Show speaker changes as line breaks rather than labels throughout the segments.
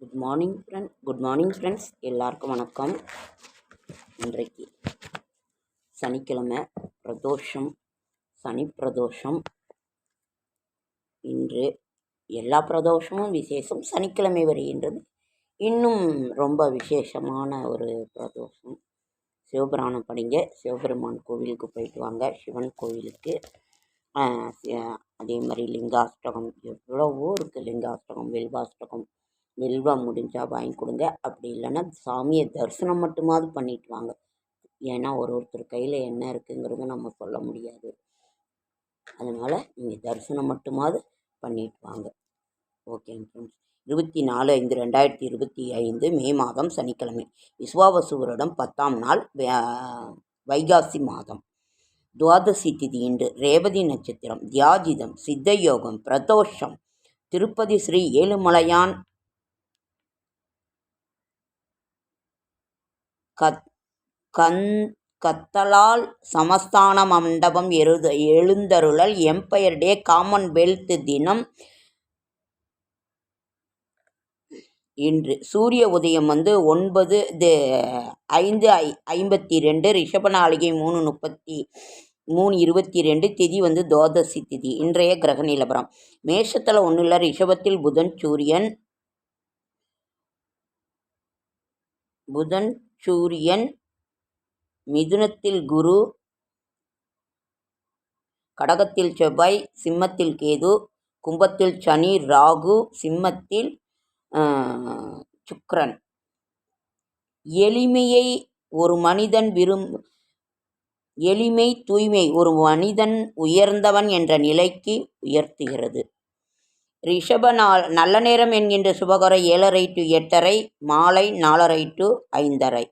Good morning friend good morning friends எல்லாருக்கும் வணக்கம். இன்றைக்கு சனிக்கிழமை பிரதோஷம் சனி பிரதோஷம். இன்று எல்லா பிரதோஷமும் விசேஷம் சனிக்கிழமை வருகின்றது. இன்னும் ரொம்ப விசேஷமான ஒரு பிரதோஷம். சிவபுராணம் படிங்க. சிவபெருமான் கோவிலுக்கு போயிட்டு வாங்க. சிவன் கோவிலுக்கு அதே மாதிரி லிங்காஷ்டகம். எவ்வளவோ இருக்குது லிங்காஷ்டகம் வில்வாஷ்டகம். வில்வம் முடிஞ்சால் வாங்கி கொடுங்க. அப்படி இல்லைன்னா சாமியை தரிசனம் மட்டுமாவது பண்ணிட்டு வாங்க. ஏன்னா ஒரு ஒருத்தர் கையில் என்ன இருக்குங்கிறத நம்ம சொல்ல முடியாது. அதனால் நீங்கள் தரிசனம் மட்டுமாவது பண்ணிட்டு வாங்க. ஓகேங்க ஃப்ரெண்ட்ஸ் இருபத்தி நாலு ஐந்து ரெண்டாயிரத்தி இருபத்தி ஐந்து மே மாதம் சனிக்கிழமை. விஸ்வாவசு வருடம் பத்தாம் நாள் வைகாசி மாதம். துவாதசி திதி இன்று. ரேவதி நட்சத்திரம். தியாஜிதம். சித்தயோகம் பிரதோஷம். திருப்பதி ஸ்ரீ ஏழுமலையான் கத் கந் கத்தலால் சமஸ்தான மண்டபம் எழுத எழுந்தருளல் எம்பயர் டே காமன்வெல்த் தினம் இன்று. சூரிய உதயம் வந்து ஒன்பது இது ஐந்து ஐ ஐம்பத்தி ரெண்டு ரிஷப நாளிகை மூணு முப்பத்தி மூணு இருபத்தி ரெண்டு திதி வந்து துவாதசி திதி இன்றைய கிரக நிலவரம். மேஷத்தில் ஒன்றும் இல்லை ரிஷபத்தில் புதன் சூரியன் புதன் சூரியன் மிதுனத்தில் குரு கடகத்தில் செவ்வாய் சிம்மத்தில் கேது கும்பத்தில் சனி ராகு சிம்மத்தில் சுக்ரன் எளிமையை ஒரு மனிதன் விரும் எளிமை தூய்மை ஒரு மனிதன் உயர்ந்தவன் என்ற நிலைக்கு உயர்த்துகிறது. ரிஷப நாள் நல்ல நேரம் என்கின்ற சுபகரை ஏழரை டு எட்டரை மாலை நாலரை டு ஐந்தரை.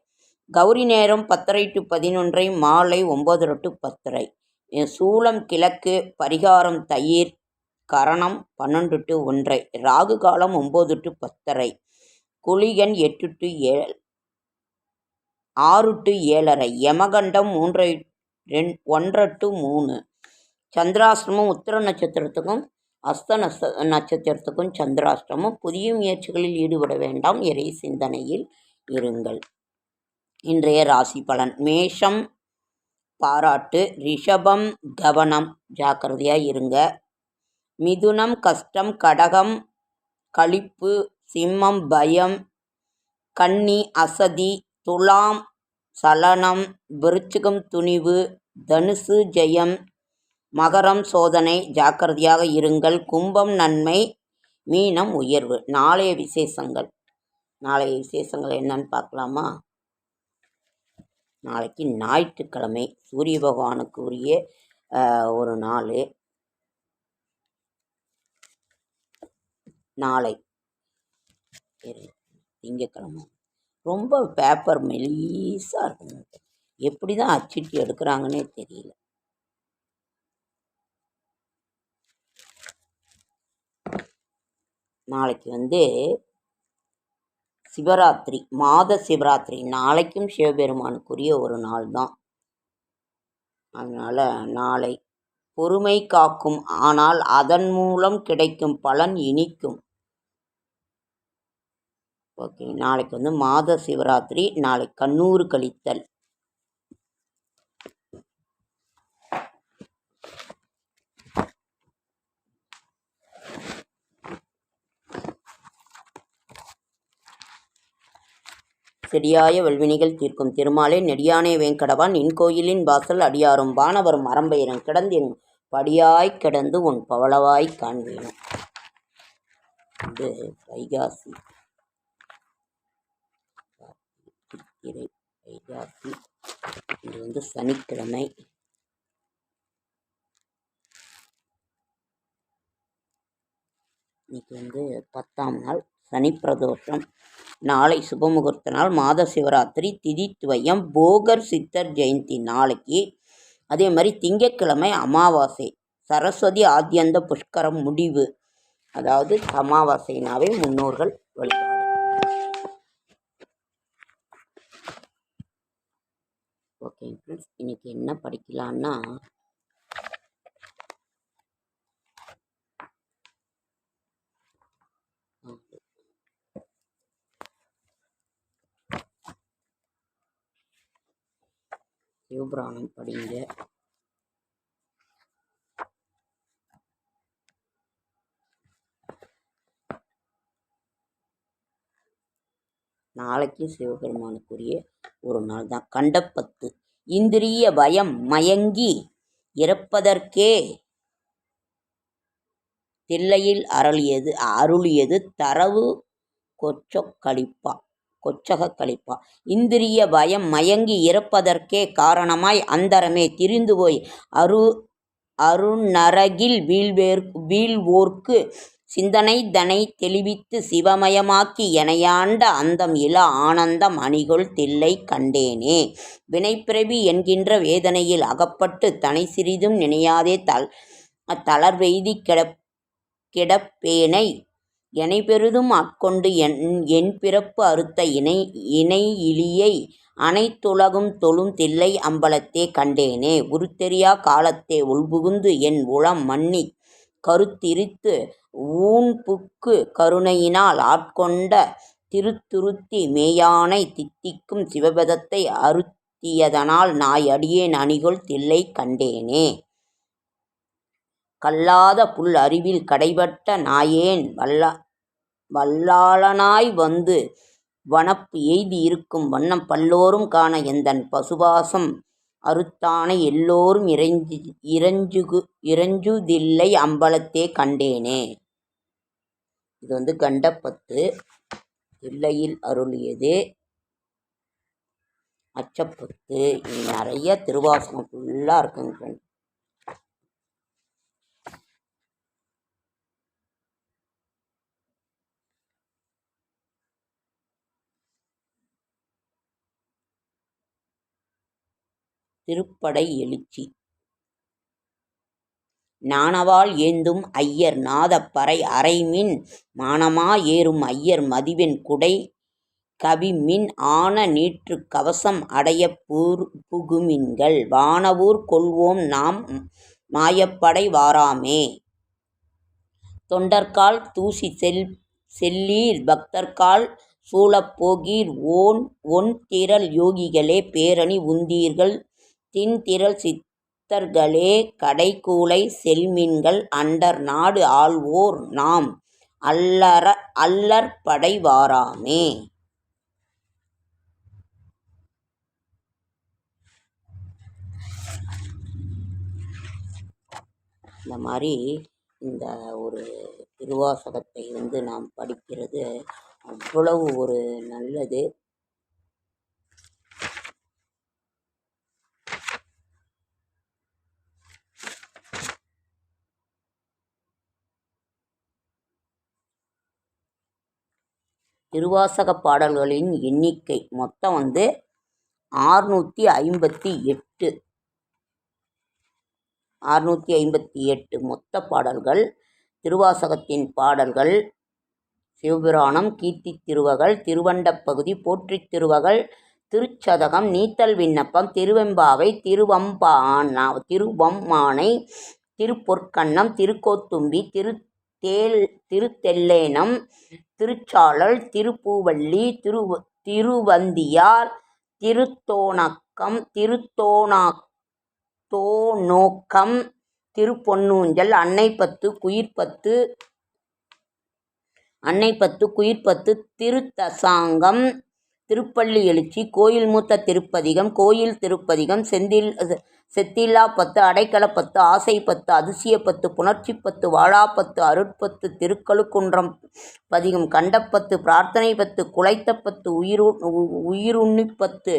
கௌரி நேரம் பத்தரை டு பதினொன்றை மாலை ஒம்பதரை டு பத்தரை. சூளம் கிழக்கு பரிகாரம் தயிர் கரணம் பன்னெண்டு டு ஒன்றை ராகு காலம் ஒம்பது டு பத்தரை. குளிகன் எட்டு டு ஏழு ஆறு டு ஏழரை. யமகண்டம் மூன்றை ரெண் ஒன்றரை டு மூணு. சந்திராஷ்டமம் உத்திர நட்சத்திரத்துக்கும் அஸ்த நஸ்த நட்சத்திரத்துக்கும் சந்திராஷ்டமம். புதிய முயற்சிகளில் ஈடுபட வேண்டாம். இறை சிந்தனையில் இருங்கள். இன்றைய ராசி பலன். மேஷம் பாராட்டு ரிஷபம் கவனம். ஜாக்கிரதையாக இருங்க. மிதுனம் கஷ்டம் கடகம் களிப்பு சிம்மம் பயம் கன்னி அசதி துலாம் சலனம் விருச்சிகம் துணிவு தனுசு ஜெயம் மகரம் சோதனை. ஜாக்கிரதையாக இருங்கள். கும்பம் நன்மை மீனம் உயர்வு. நாளைய விசேஷங்கள். நாளைய விசேஷங்கள் என்னன்னு பார்க்கலாமா? நாளைக்கு ஞாயிற்றுக்கிழமை சூரிய பகவானுக்கு உரிய ஒரு நாள். நாளை. திங்கக்கிழமை. ரொம்ப பேப்பர் மெலீஸாக இருக்கும் எப்படி தான் அச்சிட்டு எடுக்கிறாங்கன்னே தெரியல. நாளைக்கு வந்து சிவராத்திரி மாத சிவராத்திரி. நாளைக்கும் சிவபெருமானுக்குரிய ஒரு நாள் தான். அதனால் நாளை பொறுமை காக்கும். ஆனால் அதன் மூலம் கிடைக்கும் பலன் இனிக்கும். ஓகே நாளைக்கு வந்து மாத சிவராத்திரி நாளை கண்ணூறு கழித்தல். செடியாய வல்வினிகள் தீர்க்கும் திருமாலே நெடியானே வேங்கடவான் நின் கோயிலின் வாசல் அடியாரும் வானவரும் அரம்பையரும் கிடந்திரும் படியாய் கிடந்து உன் பவளவாய் காண்பேனும். இது வைகாசி. வைகாசி. இது வந்து சனிக்கிழமை. இன்னைக்கு வந்து பத்தாம் நாள் சனி பிரதோஷம் நாளை சுபமுகூர்த்த நாள் மாத சிவராத்திரி திதி துவயம் போகர் சித்தர் ஜெயந்தி நாளைக்கு. அதே மாதிரி திங்கட்கிழமை அமாவாசை சரஸ்வதி ஆத்தியந்த புஷ்கரம் முடிவு. அதாவது அமாவாசைனாவே முன்னோர்கள் வழிபாடு. ஓகே ஃப்ரெண்ட்ஸ் இன்றைக்கி என்ன படிக்கலான்னா சிவபுராணம் படிங்க. நாளைக்கு சிவபெருமானுக்குரிய ஒரு நாள் தான். கண்டப்பத்து. இந்திரிய பயம் மயங்கி இறப்பதற்கே தில்லையில் அருளியது அருளியது தரவு கொச்சொக்களிப்பா கொச்சக கழிப்பா. இந்திரிய பயம் மயங்கி இறப்பதற்கே காரணமாய் அந்தரமே திரிந்து போய் அரு அருநரகில் வீழ்வேர் வீழ்வோர்க்கு சிந்தனை தனை தெளிவித்து சிவமயமாக்கி எனையாண்ட அந்தம் இல ஆனந்தம் அணிகொள் தில்லை கண்டேனே. வினைப்பிறவி என்கின்ற வேதனையில் அகப்பட்டு தனை சிறிதும் நினையாதே தல் தளர்வெய்தி கிடப் கிடப்பேனை எனை பெரிதும் ஆட்கொண்டு என் என் பிறப்பு அறுத்த இணை இணையிலியை அனைத்துலகும் தொழும் தில்லை அம்பலத்தே கண்டேனே. உருத்தெரியா காலத்தே உள்புகுந்து என் உளம் மன்னி கருத்திரித்து ஊன்புக்கு கருணையினால் ஆட்கொண்ட திருத்துருத்தி மேயானை தித்திக்கும் சிவபதத்தை அருத்தியதனால் நாய் அடியேன் அணிகொள் தில்லை கண்டேனே. கல்லாத புல் அறிவில் கடைபட்ட நாயேன் வல்ல வல்லாளனாய் வந்து வனப்பு எய்தி இருக்கும் வண்ணம் பல்லோரும் காண எந்தன் பசுபாசம் அறுத்தானை எல்லோரும் இறைஞ்சு இறைஞ்சுகு இறைஞ்சுதில்லை அம்பலத்தே கண்டேனே. இது வந்து கண்டப்பத்து தில்லையில் அருளியது அச்சப்பத்து. இது நிறைய திருவாசகம் ஃபுல்லாக இருக்குங்க ஃப்ரெண்ட் திருப்படை எழுச்சி. ஞானவாள் ஏந்தும் ஐயர் நாதப்பறை அறைமின் மானமா ஏறும் ஐயர் மதிவெண் குடை கவிமின் ஆன நீற்று கவசம் அடைய புகுமின்கள். வானவூர் கொள்வோம் நாம் மாயப்படை வாராமே. தொண்டர்கால் தூசி செல் செல்லீர் பக்தர்கால் சூழப்போகீர் ஓன் ஒன் திரள் யோகிகளே. பேரணி உந்தீர்கள் திண்திரள் சித்தர்களே கடைக்கூலை செல்மின்கள் அண்டர் நாடு ஆள்வோர் நாம். அல்லற அல்லற்படை வாராமே இந்த மாதிரி இந்த ஒரு திருவாசகத்தை வந்து நாம் படிக்கிறது அவ்வளவு ஒரு நல்லது. திருவாசக பாடல்களின் எண்ணிக்கை மொத்தம் வந்து ஆறுநூற்றி ஐம்பத்தி எட்டு. ஆறுநூற்றி ஐம்பத்தி எட்டு மொத்த பாடல்கள் திருவாசகத்தின் பாடல்கள் சிவபுராணம் கீர்த்தி திருவகள் திருவண்டப்பகுதி போற்றித் திருவகள் திருச்சதகம் நீத்தல் விண்ணப்பம் திருவெம்பாவை திருவம்பானா திருவம்மானை திருப்பொற்கண்ணம் திருக்கோத்தும்பி திரு தேல் திருத்தெல்லேனம் திருச்சாளல் திருப்பூவள்ளி திரு திருவந்தியார் திருத்தோணக்கம் திருத்தோணா தோநோக்கம் திருப்பொன்னூஞ்சல் அன்னைப்பத்து குயிர்ப்பத்து அன்னைப்பத்து குயிர்பத்து திருத்தசாங்கம் திருப்பள்ளி எழுச்சி கோயில் மூத்த திருப்பதிகம் கோயில் திருப்பதிகம் செந்தில் செத்தில்லா பத்து அடைக்கலப்பத்து ஆசைப்பத்து அதிசயப்பத்து புணர்ச்சிப்பத்து வாழாப்பத்து அருட்பத்து திருக்கழுக்குன்றம் பதிகம் கண்டப்பத்து பிரார்த்தனை பத்து குலைத்தப்பத்து உயிரு உயிருண்ணிப்பத்து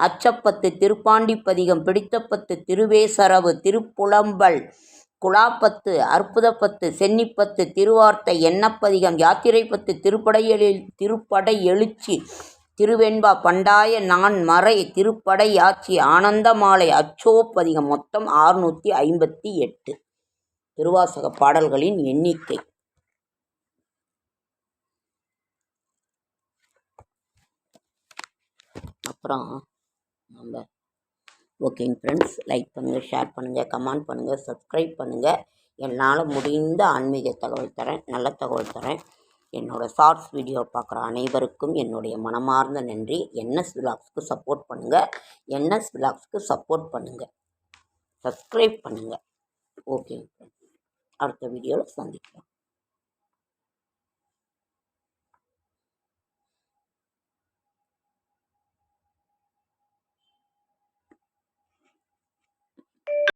அச்சப்பத்து திருப்பாண்டி பதிகம் பிடித்தப்பத்து திருவேசரவு திருப்புலம்பல் குலாப்பத்து அற்புதப்பத்து சென்னிப்பத்து திருவார்த்தை எண்ணப்பதிகம் யாத்திரை பத்து திருப்படையெழி திருப்படை எழுச்சி திருவெண்பா பண்டாய நான் மறை திருப்படை ஆட்சி ஆனந்தமாலை அச்சோப்பதிகம் மொத்தம் ஆறுநூற்றி ஐம்பத்தி எட்டு. திருவாசக பாடல்களின் எண்ணிக்கை. அப்புறம் நம்ம ஓகேங்க ஃப்ரெண்ட்ஸ் லைக் பண்ணுங்கள் ஷேர் பண்ணுங்கள் கமெண்ட் பண்ணுங்கள் சப்ஸ்கிரைப் பண்ணுங்கள் என்னால் முடிந்த ஆன்மீக தகவல் தரேன் நல்ல தகவல் தரேன். என்னோடய ஷார்ட்ஸ் வீடியோ பார்க்குற அனைவருக்கும் என்னுடைய மனமார்ந்த நன்றி. என்எஸ் விலாக்ஸ்க்கு சப்போர்ட் பண்ணுங்கள் என்எஸ் விலாக்ஸ்க்கு சப்போர்ட் பண்ணுங்கள் சப்ஸ்கிரைப் பண்ணுங்கள் ஓகே அடுத்த வீடியோவில் சந்திக்கலாம்.